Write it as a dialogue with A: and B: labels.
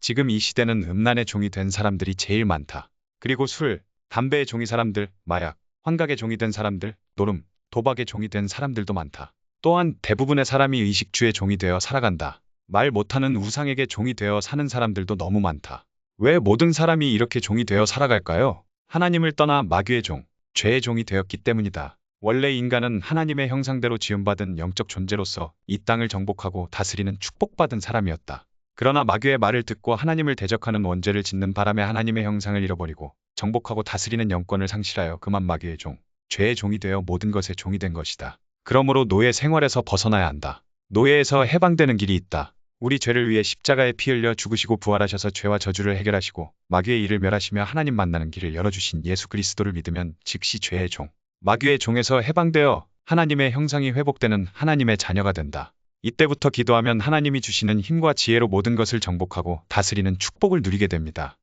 A: 지금 이 시대는 음란의 종이 된 사람들이 제일 많다. 그리고 술, 담배의 종이 사람들, 마약, 환각의 종이 된 사람들, 노름, 도박의 종이 된 사람들도 많다. 또한 대부분의 사람이 의식주의 종이 되어 살아간다. 말 못하는 우상에게 종이 되어 사는 사람들도 너무 많다. 왜 모든 사람이 이렇게 종이 되어 살아갈까요? 하나님을 떠나 마귀의 종, 죄의 종이 되었기 때문이다. 원래 인간은 하나님의 형상대로 지음받은 영적 존재로서 이 땅을 정복하고 다스리는 축복받은 사람이었다. 그러나 마귀의 말을 듣고 하나님을 대적하는 원죄를 짓는 바람에 하나님의 형상을 잃어버리고 정복하고 다스리는 영권을 상실하여 그만 마귀의 종, 죄의 종이 되어 모든 것의 종이 된 것이다. 그러므로 노예 생활에서 벗어나야 한다. 노예에서 해방되는 길이 있다. 우리 죄를 위해 십자가에 피 흘려 죽으시고 부활하셔서 죄와 저주를 해결하시고 마귀의 일을 멸하시며 하나님 만나는 길을 열어주신 예수 그리스도를 믿으면 즉시 죄의 종, 마귀의 종에서 해방되어 하나님의 형상이 회복되는 하나님의 자녀가 된다. 이때부터 기도하면 하나님이 주시는 힘과 지혜로 모든 것을 정복하고 다스리는 축복을 누리게 됩니다.